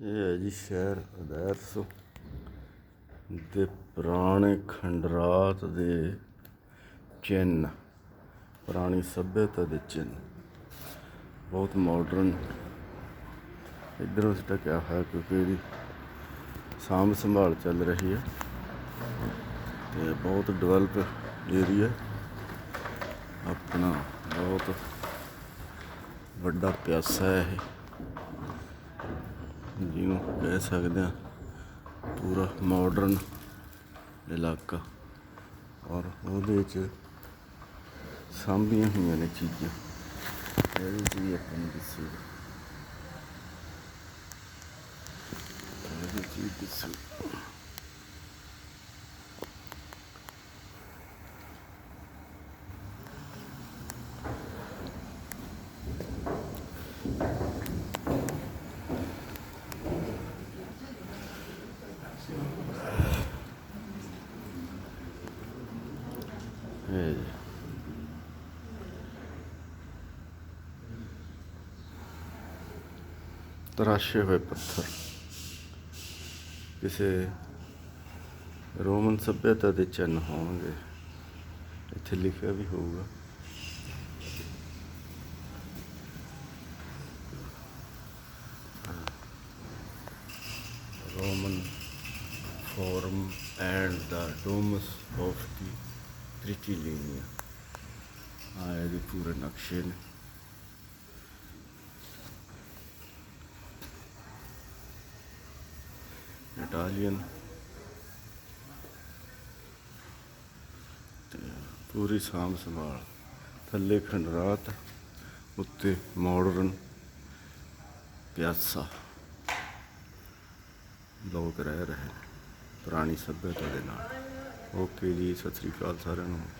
ਇਹ ਹੈ ਜੀ ਸ਼ਹਿਰ ਅਦੈਰਸ ਦੇ ਪੁਰਾਣੇ ਖੰਡਰਾਤ ਦੇ ਚਿੰਨ੍ਹ, ਪੁਰਾਣੀ ਸਭਿਅਤਾ ਦੇ ਚਿੰਨ੍ਹ, ਬਹੁਤ ਮਾਡਰਨ ਇਧਰੋਂ ਢਕਿਆ ਹੋਇਆ ਕਿਉਂਕਿ ਇਹਦੀ ਸਾਂਭ ਸੰਭਾਲ ਚੱਲ ਰਹੀ ਹੈ ਤੇ ਬਹੁਤ ਡਿਵੈਲਪ ਏਰੀਆ ਆਪਣਾ ਬਹੁਤ ਵੱਡਾ ਪਿਆਸਾ ਹੈ ਇਹ। ਜਿਹਨੂੰ ਕਹਿ ਸਕਦੇ ਆ ਪੂਰਾ ਮਾਡਰਨ ਇਲਾਕਾ। ਔਰ ਉਹਦੇ ਚ ਸਾਂਭੀਆਂ ਹੋਈਆਂ ਨੇ ਚੀਜ਼ਾਂ। ਇਹ ਜੀ ਆਪਾਂ ਨੂੰ ਦੱਸੋ। ਇਹ ਚੀਜ਼ ਦੱਸੋ। ਇਹ ਤਰਾਸ਼ੇ ਹੋਏ ਪੱਥਰ ਕਿਸੇ ਰੋਮਨ ਸਭਿਅਤਾ ਦੇ ਚਿੰਨ੍ਹ ਹੋਣਗੇ ਇੱਥੇ ਲਿਖਿਆ ਵੀ ਹੋਊਗਾ Roman Forum and the Domus of the Triclinia. ਆ ਇਹਦੇ ਪੂਰੇ ਨਕਸ਼ੇ ਨੇ ਇਟਾਲੀਅਨ ਤੇ ਪੂਰੀ ਸਾਂਭ ਸੰਭਾਲ ਥੱਲੇ ਖੰਡਰਾਤ ਉੱਤੇ ਮਾਡਰਨ ਪਿਆਸਾ ਲੋਕ ਰਹਿ ਰਹੇ ਪੁਰਾਣੀ ਸੱਭਿਅਤਾ ਦੇ ਨਾਲ ਓਕੇ ਜੀ ਸਤਿ ਸ੍ਰੀ ਅਕਾਲ ਸਾਰਿਆਂ ਨੂੰ।